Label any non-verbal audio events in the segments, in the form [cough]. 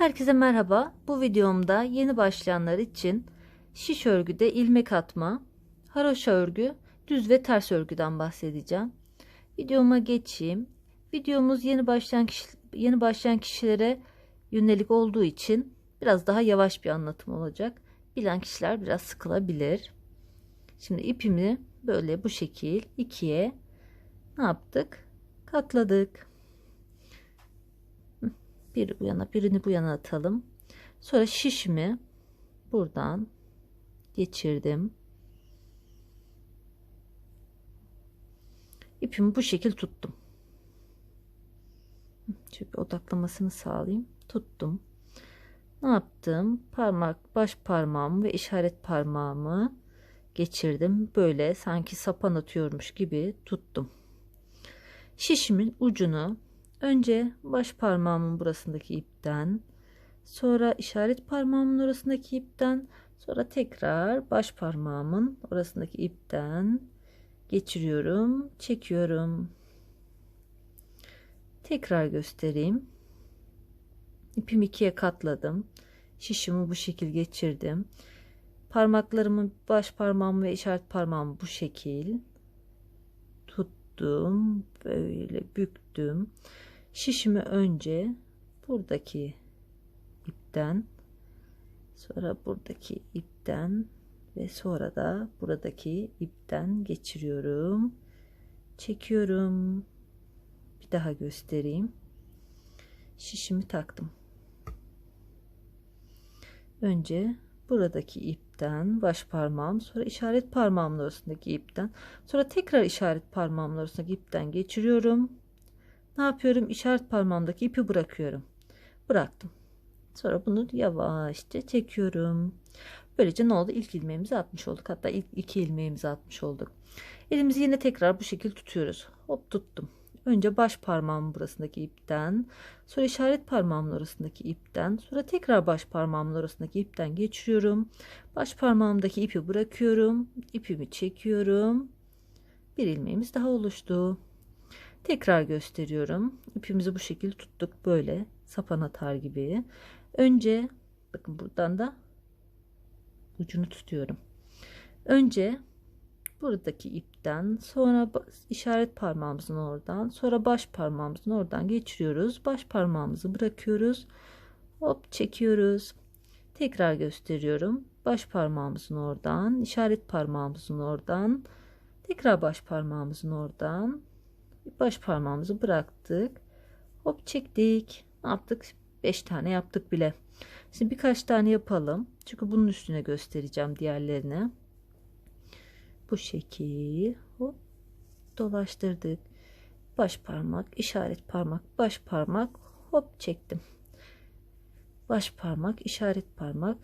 Herkese merhaba. Bu videomda yeni başlayanlar için şiş örgüde ilmek atma, haroşa örgü, düz ve ters örgüden bahsedeceğim. Videoma geçeyim. Videomuz yeni başlayan kişi, yeni başlayan kişilere yönelik olduğu için biraz daha yavaş bir anlatım olacak. Bilen kişiler biraz sıkılabilir. Şimdi ipimi böyle bu şekil ikiye ne yaptık? Katladık. Bir bu yana birini bu yana atalım. Sonra şişimi buradan geçirdim. İpimi bu şekil tuttum. Çünkü odaklamasını sağlayayım. Tuttum. Ne yaptım? Parmak, baş parmağımı ve işaret parmağımı geçirdim. Böyle sanki sapan atıyormuş gibi tuttum. Şişimin ucunu önce baş parmağımın burasındaki ipten, sonra işaret parmağımın orasındaki ipten, sonra tekrar baş parmağımın orasındaki ipten geçiriyorum, çekiyorum. Tekrar göstereyim. İpimi ikiye katladım. Şişimi bu şekil geçirdim. Parmaklarımın baş parmağım ve işaret parmağımı bu şekil tuttum. Böyle büktüm. Şişimi önce buradaki ipten sonra buradaki ipten ve sonra da buradaki ipten geçiriyorum. Çekiyorum. Bir daha göstereyim. Şişimi taktım. Önce buradaki ipten baş parmağım sonra işaret parmağımın arasındaki ipten sonra tekrar işaret parmağımın arasındaki ipten geçiriyorum. Ne yapıyorum? İşaret parmağımdaki ipi bırakıyorum. Bıraktım. Sonra bunu yavaşça çekiyorum. Böylece ne oldu? İlk ilmeğimizi atmış olduk. Hatta ilk iki ilmeğimizi atmış olduk. Elimizi yine tekrar bu şekilde tutuyoruz. Hop tuttum. Önce baş parmağımın burasındaki ipten, sonra işaret parmağımın arasındaki ipten, sonra tekrar baş parmağımın arasındaki ipten geçiriyorum. Baş parmağımdaki ipi bırakıyorum. ipimi çekiyorum. Bir ilmeğimiz daha oluştu. Tekrar gösteriyorum. İpimizi bu şekilde tuttuk böyle sapan atar gibi. Önce bakın buradan da ucunu tutuyorum. Önce buradaki ipten sonra işaret parmağımızın oradan sonra baş parmağımızın oradan geçiriyoruz. Baş parmağımızı bırakıyoruz. Hop çekiyoruz. Tekrar gösteriyorum. Baş parmağımızın oradan, işaret parmağımızın oradan, tekrar baş parmağımızın oradan baş parmağımızı bıraktık. Hop çektik. Ne yaptık? 5 tane yaptık bile. Şimdi birkaç tane yapalım. Çünkü bunun üstüne göstereceğim diğerlerini. Bu şekil. Hop dolaştırdık. Baş parmak, işaret parmak, baş parmak. Hop çektim. Baş parmak, işaret parmak,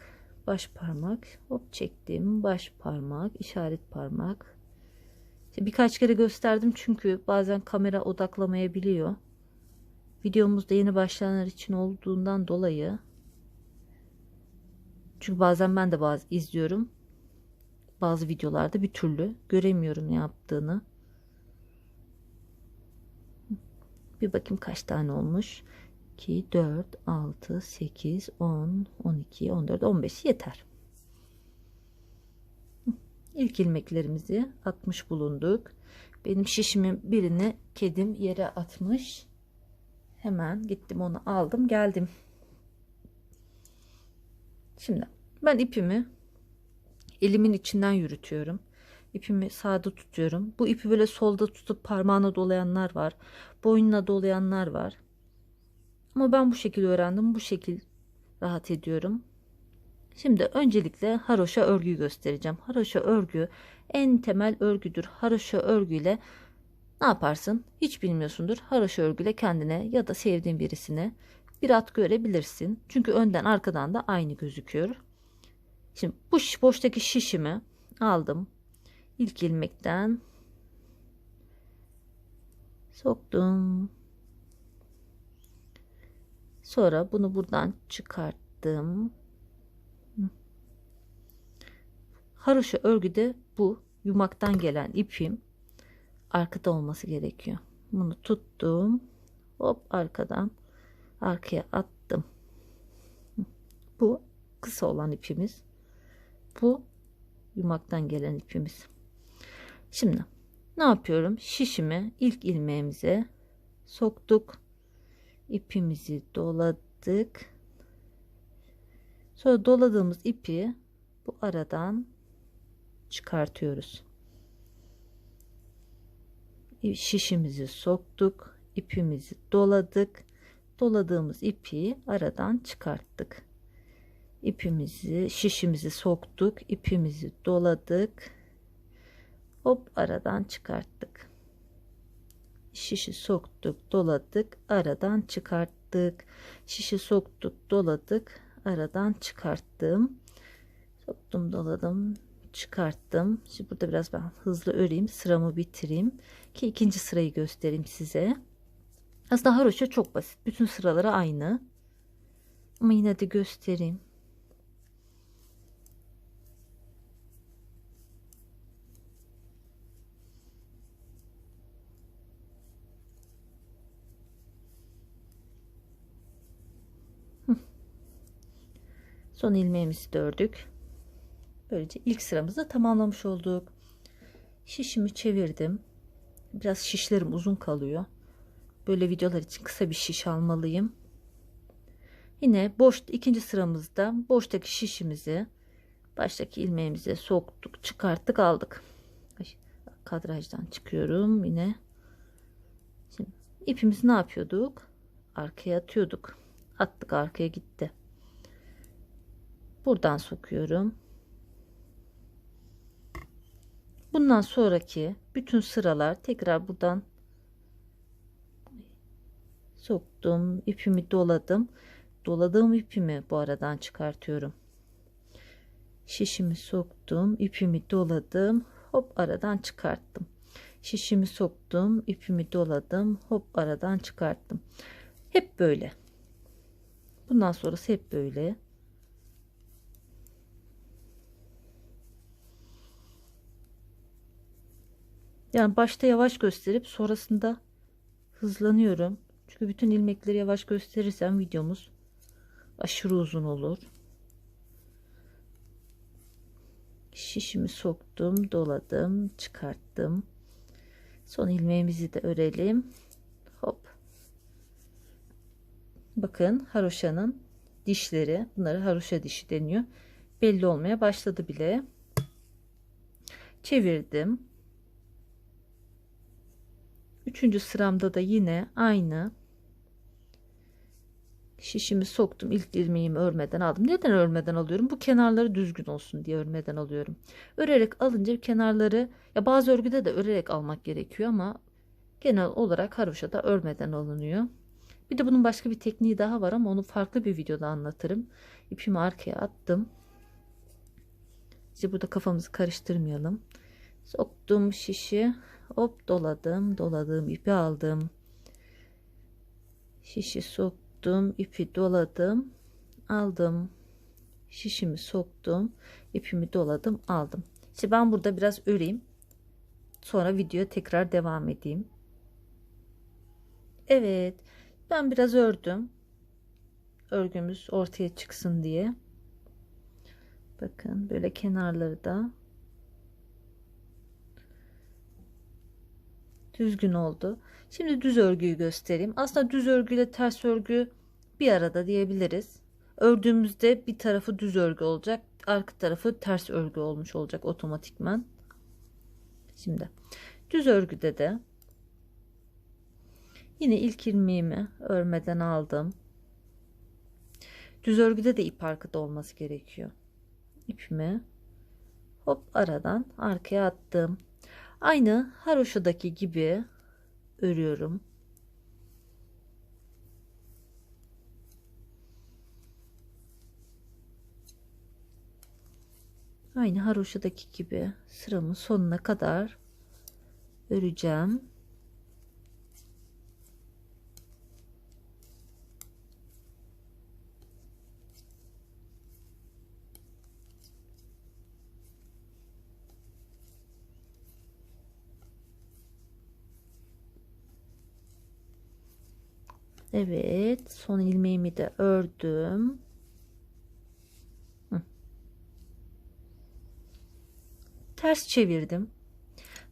baş parmak. Hop çektim. Baş parmak, işaret parmak, Birkaç kere gösterdim çünkü bazen kamera odaklamayabiliyor. Videomuzda yeni başlayanlar için olduğundan dolayı. Çünkü bazen ben de bazı izliyorum. Bazı videolarda bir türlü göremiyorum ne yaptığını. Bir bakayım kaç tane olmuş. 2, 4, 6, 8, 10, 12, 14, 15 yeter. İlk ilmeklerimizi atmış bulunduk. Benim şişimin birini kedim yere atmış. Hemen gittim onu aldım geldim. Şimdi ben ipimi elimin içinden yürütüyorum. İpimi sağda tutuyorum. Bu ipi böyle solda tutup parmağına dolayanlar var. Boynuna dolayanlar var. Ama ben bu şekilde öğrendim. Bu şekil rahat ediyorum. Şimdi öncelikle haroşa örgüyü göstereceğim. Haroşa örgü en temel örgüdür. Haroşa örgüyle ne yaparsın? Hiç bilmiyorsundur. Haroşa örgüyle kendine ya da sevdiğin birisine bir at görebilirsin. Çünkü önden arkadan da aynı gözüküyor. Şimdi bu boştaki şişimi aldım. İlk ilmekten soktum. Sonra bunu buradan çıkarttım. Haroşa örgüde bu yumaktan gelen ipim arkada olması gerekiyor. Bunu tuttum. Hop arkadan arkaya attım. Bu kısa olan ipimiz. Bu yumaktan gelen ipimiz. Şimdi ne yapıyorum? Şişimi ilk ilmeğimize soktuk. ipimizi doladık. Sonra doladığımız ipi bu aradan çıkartıyoruz. Şişimizi soktuk. ipimizi doladık. Doladığımız ipi aradan çıkarttık. İpimizi, şişimizi soktuk. ipimizi doladık. Hop aradan çıkarttık. Şişi soktuk, doladık, aradan çıkarttık. Şişi soktuk, doladık, aradan çıkarttım. Soktum, doladım, çıkarttım. Şimdi burada biraz ben hızlı öreyim. Sıramı bitireyim. Ki ikinci sırayı göstereyim size. Aslında haroşa çok basit. Bütün sıraları aynı. Ama yine de göstereyim. Son ilmeğimizi de ördük. Böylece ilk sıramızı tamamlamış olduk. Şişimi çevirdim. Biraz şişlerim uzun kalıyor. Böyle videolar için kısa bir şiş almalıyım. Yine boş ikinci sıramızda boştaki şişimizi baştaki ilmeğimize soktuk, çıkarttık, aldık. Kadrajdan çıkıyorum yine. Şimdi ipimizi ne yapıyorduk? Arkaya atıyorduk. Attık arkaya gitti. Buradan sokuyorum. Bundan sonraki bütün sıralar tekrar buradan soktum. ipimi doladım. Doladığım ipimi bu aradan çıkartıyorum. Şişimi soktum. ipimi doladım. Hop aradan çıkarttım. Şişimi soktum. ipimi doladım. Hop aradan çıkarttım. Hep böyle. Bundan sonrası hep böyle. Yani başta yavaş gösterip sonrasında hızlanıyorum. Çünkü bütün ilmekleri yavaş gösterirsem videomuz aşırı uzun olur. Şişimi soktum, doladım, çıkarttım. Son ilmeğimizi de örelim. Hop. Bakın haroşanın dişleri, bunları haroşa dişi deniyor. Belli olmaya başladı bile. Çevirdim. Üçüncü sıramda da yine aynı şişimi soktum. İlk ilmeğimi örmeden aldım. Neden örmeden alıyorum? Bu kenarları düzgün olsun diye örmeden alıyorum. Örerek alınca kenarları ya bazı örgüde de örerek almak gerekiyor ama genel olarak haroşada örmeden alınıyor. Bir de bunun başka bir tekniği daha var ama onu farklı bir videoda anlatırım. İpimi arkaya attım. İşte burada kafamızı karıştırmayalım. Soktum şişi hop doladım doladığım ipi aldım. Şişi soktum ipi doladım aldım. Şişimi soktum ipimi doladım aldım. İşte ben burada biraz öreyim. Sonra videoya tekrar devam edeyim. Evet ben biraz ördüm. Örgümüz ortaya çıksın diye. Bakın böyle kenarları da düzgün oldu. Şimdi düz örgüyü göstereyim. Aslında düz örgüyle ters örgü bir arada diyebiliriz. Ördüğümüzde bir tarafı düz örgü olacak. Arka tarafı ters örgü olmuş olacak otomatikman. Şimdi düz örgüde de yine ilk ilmeğimi örmeden aldım. Düz örgüde de ip arkada olması gerekiyor. İpimi hop aradan arkaya attım. Aynı haroşadaki gibi örüyorum. Aynı haroşadaki gibi sıramın sonuna kadar öreceğim. Evet son ilmeğimi de ördüm. Ters çevirdim.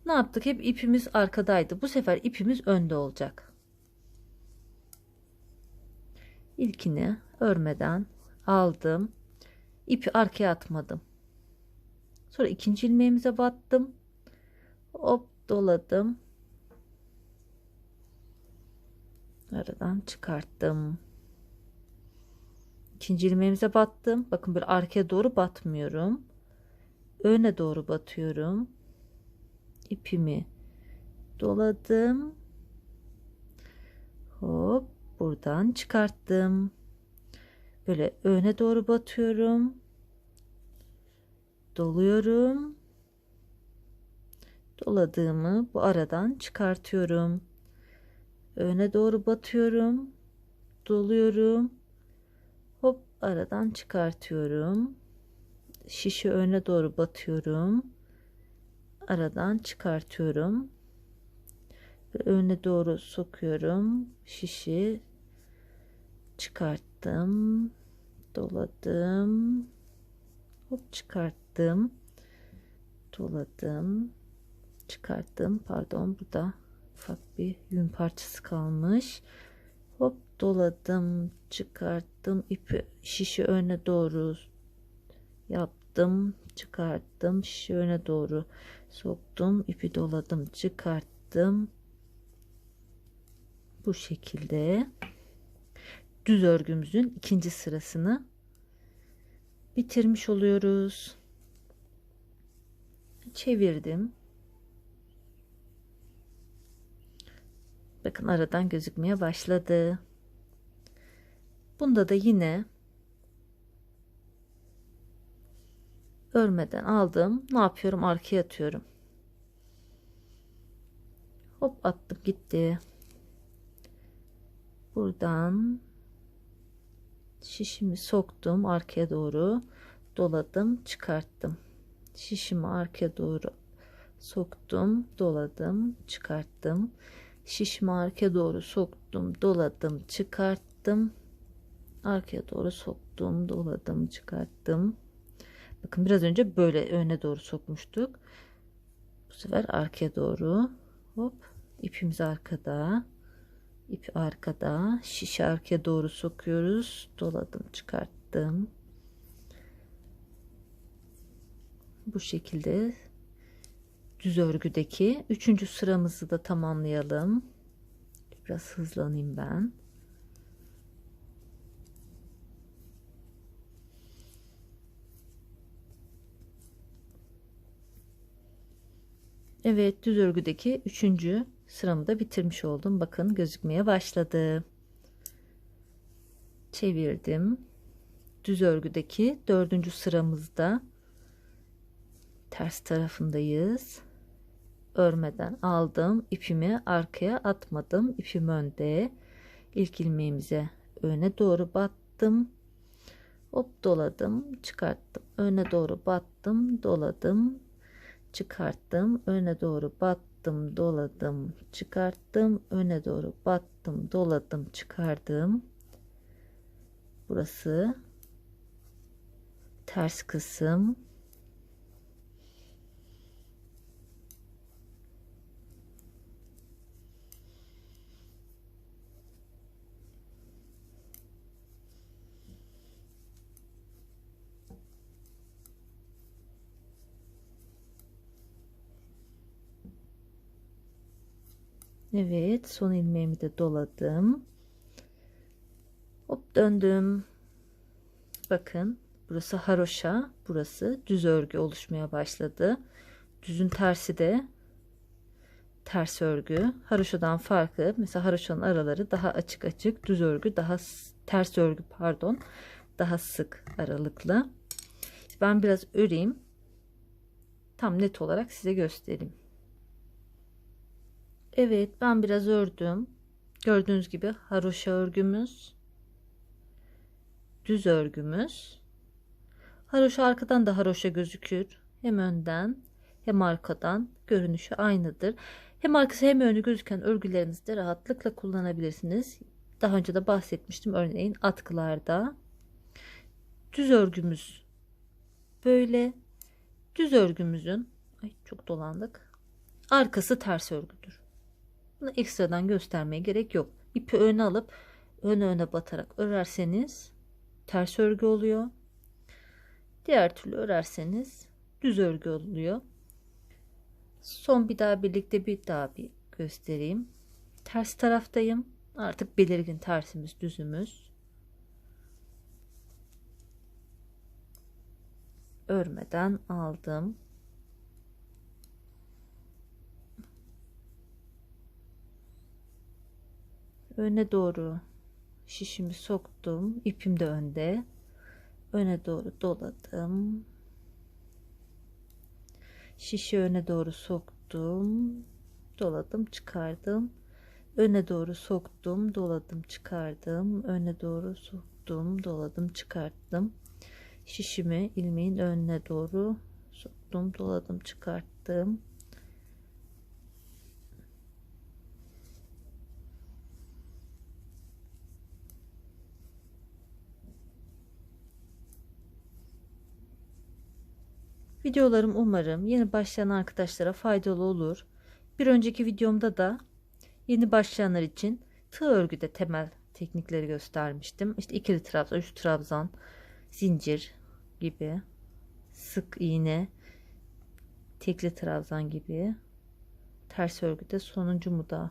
Ne yaptık? Hep ipimiz arkadaydı. Bu sefer ipimiz önde olacak. İlkini örmeden aldım. İpi arkaya atmadım. Sonra ikinci ilmeğimize battım. Hop doladım. Aradan çıkarttım. İkinci ilmeğimize battım. Bakın bir arkaya doğru batmıyorum. Öne doğru batıyorum. İpimi doladım. Hop buradan çıkarttım. Böyle öne doğru batıyorum. Doluyorum. Doladığımı bu aradan çıkartıyorum. Öne doğru batıyorum. Doluyorum. Hop aradan çıkartıyorum. Şişi öne doğru batıyorum. Aradan çıkartıyorum. Ve öne doğru sokuyorum. Şişi çıkarttım. Doladım. Hop çıkarttım. Doladım. Çıkarttım. Pardon burada ufak bir yün parçası kalmış. Hop doladım. Çıkarttım. ipi şişi öne doğru yaptım. Çıkarttım. Şişi öne doğru soktum. ipi doladım. Çıkarttım. Bu şekilde düz örgümüzün ikinci sırasını bitirmiş oluyoruz. Çevirdim. Bakın aradan gözükmeye başladı. Bunda da yine örmeden aldım. Ne yapıyorum? Arkaya atıyorum. Hop attım gitti. Buradan şişimi soktum arkaya doğru doladım çıkarttım şişimi arkaya doğru soktum doladım çıkarttım şişimi arkaya doğru soktum doladım çıkarttım. Arkaya doğru soktum doladım çıkarttım. Bakın biraz önce böyle öne doğru sokmuştuk. Bu sefer arkaya doğru hop ipimiz arkada. İp arkada şişi arkaya doğru sokuyoruz. Doladım çıkarttım. Bu şekilde düz örgüdeki üçüncü sıramızı da tamamlayalım biraz hızlanayım ben Evet düz örgüdeki üçüncü sıramı da bitirmiş oldum. Bakın gözükmeye başladı. Çevirdim. Düz örgüdeki dördüncü sıramızda ters tarafındayız. Örmeden aldım. ipimi arkaya atmadım. İpim önde. İlk ilmeğimize öne doğru battım. Hop doladım, çıkarttım. Öne doğru battım, doladım, çıkarttım. Öne doğru battım doladım çıkarttım öne doğru battım doladım çıkardım burası ters kısım Evet son ilmeğimi de doladım. Hop döndüm. Bakın burası haroşa burası düz örgü oluşmaya başladı. Düzün tersi de ters örgü. Haroşadan farkı mesela haroşanın araları daha açık açık düz örgü daha ters örgü pardon daha sık aralıklı. Ben biraz öreyim. Tam net olarak size göstereyim. Evet ben biraz ördüm. Gördüğünüz gibi haroşa örgümüz. Düz örgümüz. Haroşa arkadan da haroşa gözükür. Hem önden hem arkadan görünüşü aynıdır. Hem arkası hem önü gözüken örgülerinizde rahatlıkla kullanabilirsiniz. Daha önce de bahsetmiştim örneğin atkılarda. Düz örgümüz böyle düz örgümüzün Ay çok dolandık. Arkası ters örgüdür. Bunu ekstradan göstermeye gerek yok. İpi öne alıp öne öne batarak örerseniz ters örgü oluyor. Diğer türlü örerseniz düz örgü oluyor. Son bir daha birlikte bir daha bir göstereyim. Ters taraftayım. Artık belirgin tersimiz düzümüz. Örmeden aldım. Öne doğru şişimi soktum. İpim de önde. Öne doğru doladım. Şişi öne doğru soktum. Doladım, çıkardım. Öne doğru soktum, doladım, çıkardım. Öne doğru soktum, doladım, çıkarttım. Şişimi ilmeğin önüne doğru soktum, doladım, çıkarttım. Videolarım umarım yeni başlayan arkadaşlara faydalı olur. Bir önceki videomda da yeni başlayanlar için tığ örgüde temel teknikleri göstermiştim. İşte ikili trabzan, üç trabzan, zincir gibi, sık iğne, tekli trabzan gibi. Ters örgüde sonuncu mu da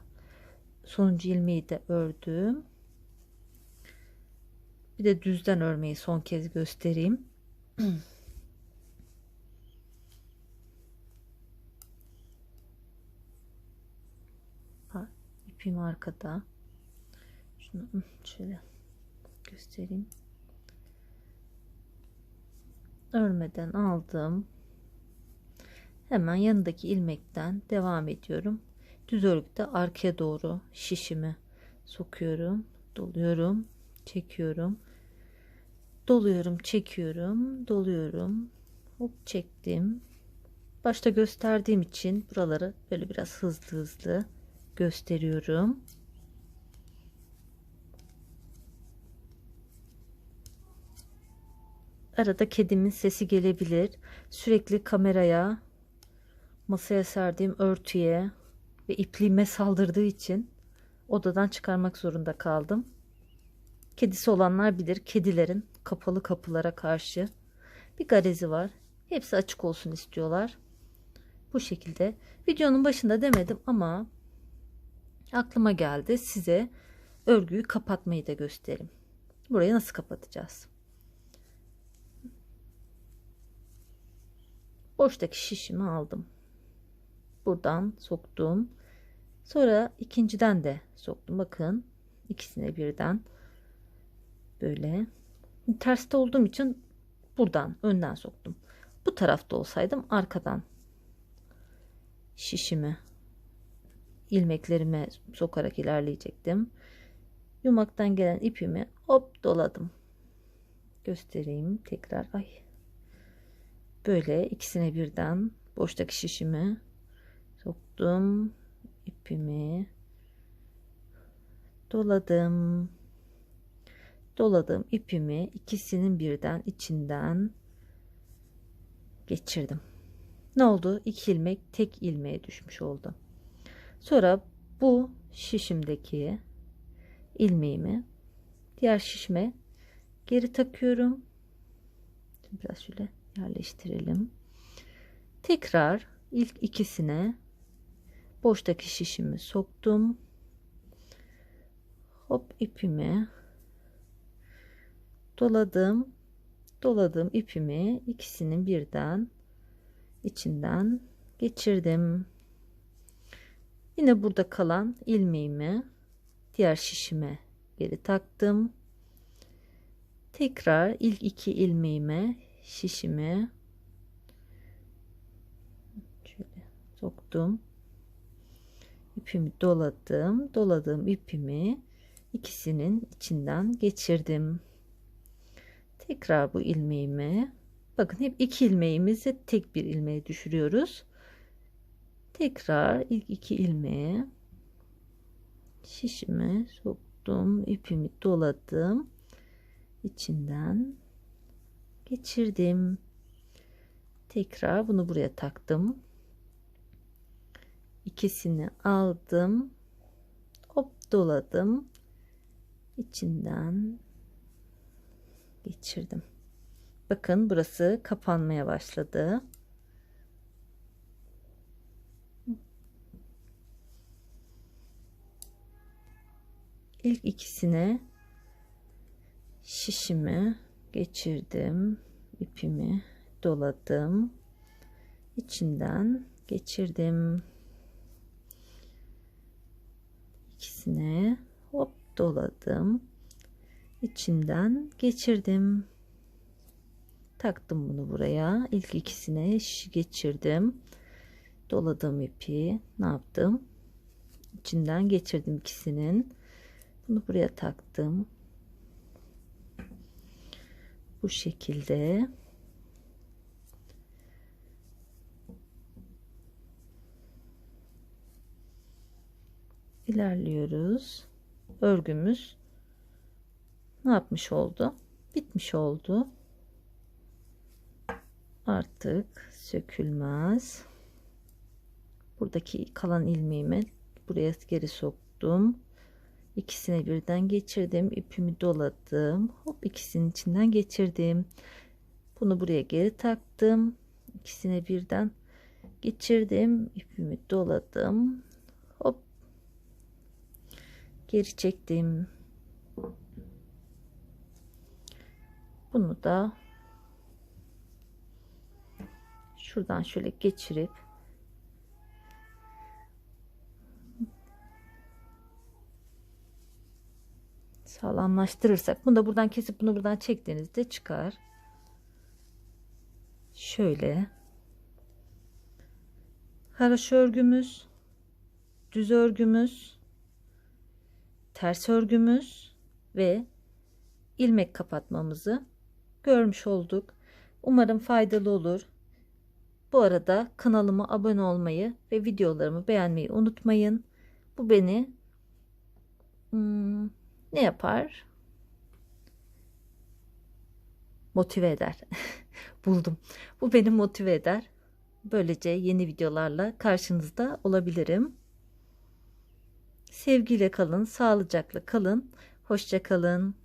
sonuncu ilmeği de ördüm. Bir de düzden örmeyi son kez göstereyim. [clears throat] ipim arkada. Şunu şöyle göstereyim. Örmeden aldım. Hemen yanındaki ilmekten devam ediyorum. Düz örgüde arkaya doğru şişimi sokuyorum, doluyorum, çekiyorum. Doluyorum, çekiyorum, doluyorum. Hop çektim. Başta gösterdiğim için buraları böyle biraz hızlı hızlı gösteriyorum. Arada kedimin sesi gelebilir. Sürekli kameraya, masaya serdiğim örtüye ve ipliğime saldırdığı için odadan çıkarmak zorunda kaldım. Kedisi olanlar bilir. Kedilerin kapalı kapılara karşı bir garezi var. Hepsi açık olsun istiyorlar. Bu şekilde. Videonun başında demedim ama aklıma geldi size örgüyü kapatmayı da göstereyim. Burayı nasıl kapatacağız? Boştaki şişimi aldım. Buradan soktum. Sonra ikinciden de soktum. Bakın ikisine birden böyle terste olduğum için buradan önden soktum. Bu tarafta olsaydım arkadan şişimi ilmeklerime sokarak ilerleyecektim. Yumaktan gelen ipimi hop doladım. Göstereyim tekrar. Ay. Böyle ikisine birden boştaki şişimi soktum. ipimi doladım. Doladım ipimi ikisinin birden içinden geçirdim. Ne oldu? İki ilmek tek ilmeğe düşmüş oldu. Sonra bu şişimdeki ilmeğimi diğer şişime geri takıyorum. Biraz şöyle yerleştirelim. Tekrar ilk ikisine boştaki şişimi soktum. Hop ipimi doladım. Doladığım ipimi ikisinin birden içinden geçirdim. Yine burada kalan ilmeğimi diğer şişime geri taktım. Tekrar ilk iki ilmeğime şişimi şöyle soktum. İpimi doladım. Doladığım ipimi ikisinin içinden geçirdim. Tekrar bu ilmeğimi bakın hep iki ilmeğimizi tek bir ilmeğe düşürüyoruz tekrar ilk iki ilmeğe şişime soktum ipimi doladım içinden geçirdim tekrar bunu buraya taktım ikisini aldım. Hop doladım. İçinden geçirdim. Bakın burası kapanmaya başladı. İlk ikisine şişimi geçirdim. ipimi doladım. İçinden geçirdim. İkisine hop doladım. İçinden geçirdim. Taktım bunu buraya. İlk ikisine geçirdim. Doladım ipi. Ne yaptım? İçinden geçirdim ikisinin. Bunu buraya taktım. Bu şekilde. ilerliyoruz. Örgümüz ne yapmış oldu? Bitmiş oldu. Artık sökülmez. Buradaki kalan ilmeğimi buraya geri soktum. İkisine birden geçirdim. ipimi doladım. Hop ikisinin içinden geçirdim. Bunu buraya geri taktım. İkisine birden geçirdim. ipimi doladım. Hop geri çektim. Bunu da şuradan şöyle geçirip sağlamlaştırırsak bunu da buradan kesip bunu buradan çektiğinizde çıkar. Şöyle haroşa örgümüz, düz örgümüz, ters örgümüz ve ilmek kapatmamızı görmüş olduk. Umarım faydalı olur. Bu arada kanalıma abone olmayı ve videolarımı beğenmeyi unutmayın. Bu beni hmm, ne yapar? Motive eder. [laughs] Buldum. Bu beni motive eder. Böylece yeni videolarla karşınızda olabilirim. Sevgiyle kalın, sağlıcakla kalın. Hoşça kalın.